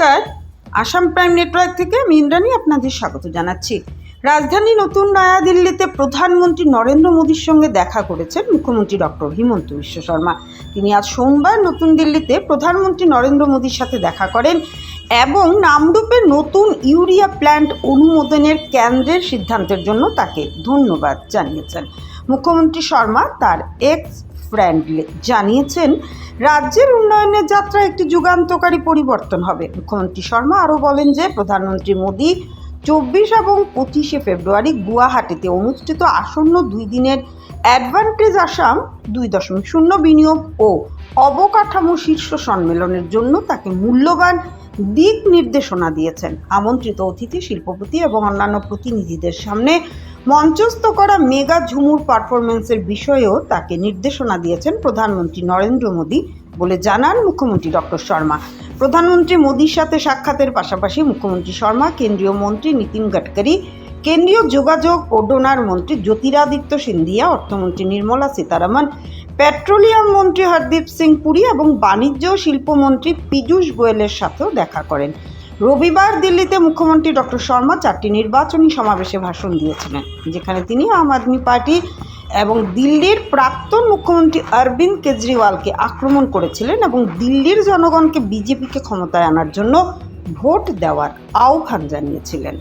নমস্কার Assam prime network থেকে আমি ইন্দ্রাণী আপনাদের স্বাগত জানাচ্ছি। রাজধানী নতুন নয়াদিল্লিতে প্রধানমন্ত্রী নরেন্দ্র মোদীর সঙ্গে দেখা করেছেন মুখ্যমন্ত্রী ডক্টর হিমন্ত বিশ্ব শর্মা। তিনি আজ সোমবার নতুন দিল্লিতে প্রধানমন্ত্রী নরেন্দ্র মোদীর সাথে দেখা করেন এবং নামরূপে নতুন ইউরিয়া প্ল্যান্ট অনুমোদনের কেন্দ্রের সিদ্ধান্তের জন্য তাকে ধন্যবাদ জানিয়েছেন। মুখ্যমন্ত্রী শর্মা তার এক্স ফ্রেন্ডলি। জানিয়েছেন, রাজ্যের উন্নয়নের যাত্রা একটি যুগান্তকারী পরিবর্তন হবে। মুখ্যমন্ত্রী শর্মা আরও বলেন যে, প্রধানমন্ত্রী মোদী চব্বিশ এবং পঁচিশে ফেব্রুয়ারি গুয়াহাটিতে অনুষ্ঠিত আসন্ন দুই দিনের অ্যাডভান্টেজ আসাম দুই দশমিক শূন্য বিনিয়োগ ও অবকাঠামো শীর্ষ সম্মেলনের জন্য তাকে মূল্যবান দিক নির্দেশনা দিয়েছেন। আমন্ত্রিত অতিথি, শিল্পপতি এবং অন্যান্য প্রতিনিধিদের সামনে মঞ্চস্থ করা মেগা ঝুমুর পারফরমেন্সের বিষয়েও তাকে নির্দেশনা দিয়েছেন প্রধানমন্ত্রী নরেন্দ্র মোদী বলে জানান মুখ্যমন্ত্রী ডক্টর শর্মা। প্রধানমন্ত্রী মোদীর সাথে সাক্ষাতের পাশাপাশি মুখ্যমন্ত্রী শর্মা, কেন্দ্রীয় মন্ত্রী নীতিন গডকরি, কেন্দ্রীয় যোগাযোগ ও ডোনার মন্ত্রী জ্যোতিরাদিত্য সিন্ধিয়া, অর্থমন্ত্রী নির্মলা সীতারামন, পেট্রোলিয়াম মন্ত্রী হরদীপ সিং পুরী এবং বাণিজ্য শিল্পমন্ত্রী পীযূষ গোয়েলের সাথেও দেখা করেন। রবিবার দিল্লিতে মুখ্যমন্ত্রী ডক্টর শর্মা চারটি নির্বাচনী সমাবেশে ভাষণ দিয়েছিলেন, যেখানে তিনি আম আদমি পার্টি এবং দিল্লির প্রাক্তন মুখ্যমন্ত্রী অরবিন্দ কেজরিওয়ালকে আক্রমণ করেছিলেন এবং দিল্লির জনগণকে বিজেপিকে ক্ষমতায় আনার জন্য ভোট দেওয়ার আহ্বান জানিয়েছিলেন।